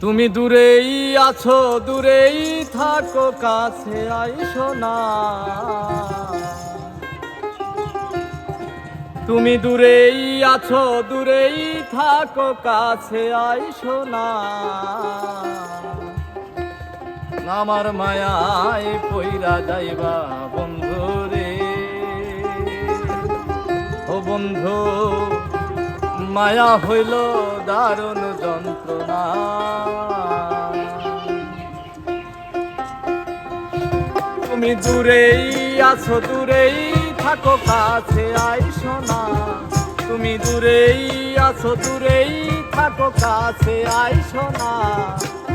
তুমি দূরেই আছো, দূরেই থাকো, কাছে আইসো না। তুমি দূরেই আছো, দূরেই থাকো, কাছে আইসো না। আমার মায়ায় পইরা যাইবা বন্ধু রে ও বন্ধু মায়া হইল দারুণ যন্ত্রণা। তুমি দূরেই আছো, দূরেই থাকো, কাছে আইসো না। তুমি দূরেই আছো, দূরেই থাকো, কাছে আইসো না।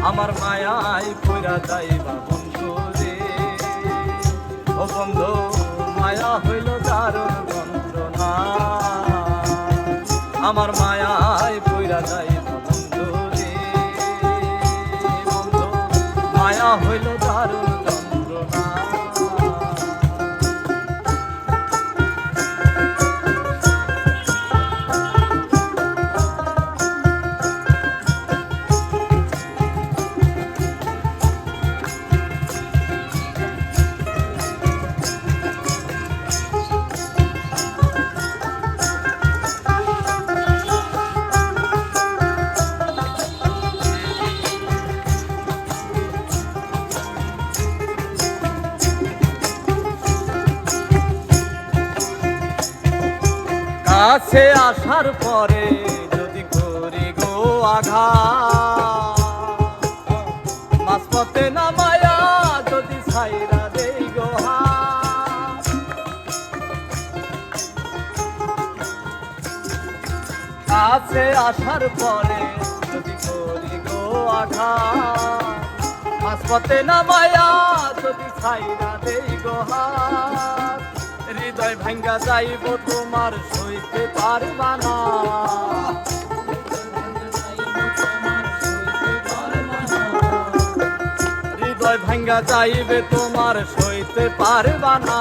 আমার মায়ায় পইরা যাইবা বন্ধু রে। ও বন্ধু, মায়া হইল দারুণ আমার মায়ায় বইরা যাই বন্ধু রে বন্ধু মায়া হইল দারুণ কাছে আসার পরে যদি করি গো আঘাত মাঝপথে নামায়া যদি ছাইরা দেই গো। কাছে আসার পরে যদি করি গো আঘাত মাঝপথে নামায়া যদি ছাইরা দেই গো হাত হৃদয় ভাঙ্গা যাইব তোমার সইতে পারবা না। হৃদয় ভাঙ্গা যাইবে তোমার সইতে পারবা না।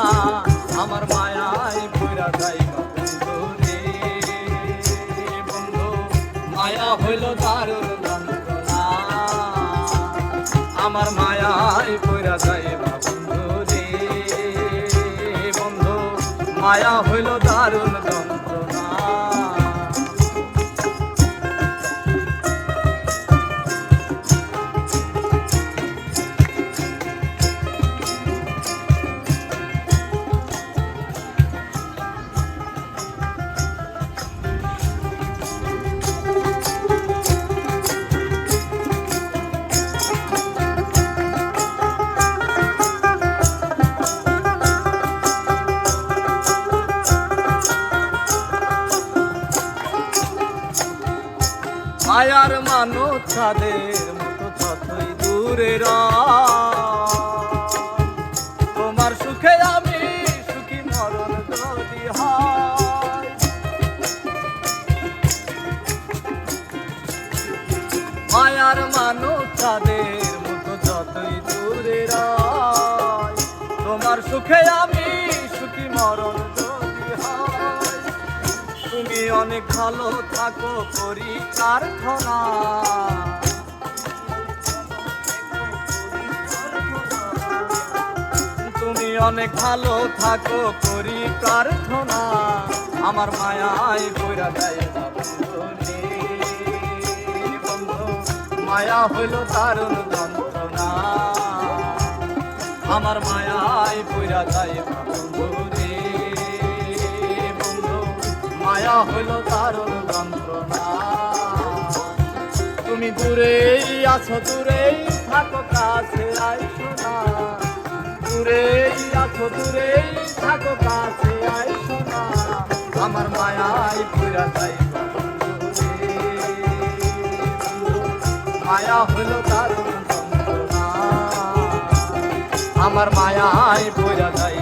আমার মায়ায় পুরা যাইবা বন্ধু মায়া হইল দারুণ আমার মায়ায় পুরা যাইবা মায়া হইল দারুণ মানো ছাদের মতো যতই দূরে তোমার সুখে আমি সুখী মরণ যদি হয়। মায়ার মানো ছাদের মতো যতই দূরে তোমার সুখে আমি সুখী মরণ অনেক ভালো থাকো করি প্রার্থনা তুমি অনেক ভালো থাকো করি প্রার্থনা আমার মায়ায় বইরা দেয় মায়া হইল দারুণ যন্ত্রণা। আমার মায়ায় বইরা যায় না মায়া হইল যন্ত্রণা। তুমি দূরেই আছো, দূরেই থাকো, কাছে আইসো না। দূরেই আছো, দূরেই থাকো, কাছে আইসো না। আমার মায়ায় পুরা যাই মায়া হলো দারুণ যন্ত্রণা। আমার মায়ায় পুরা যাই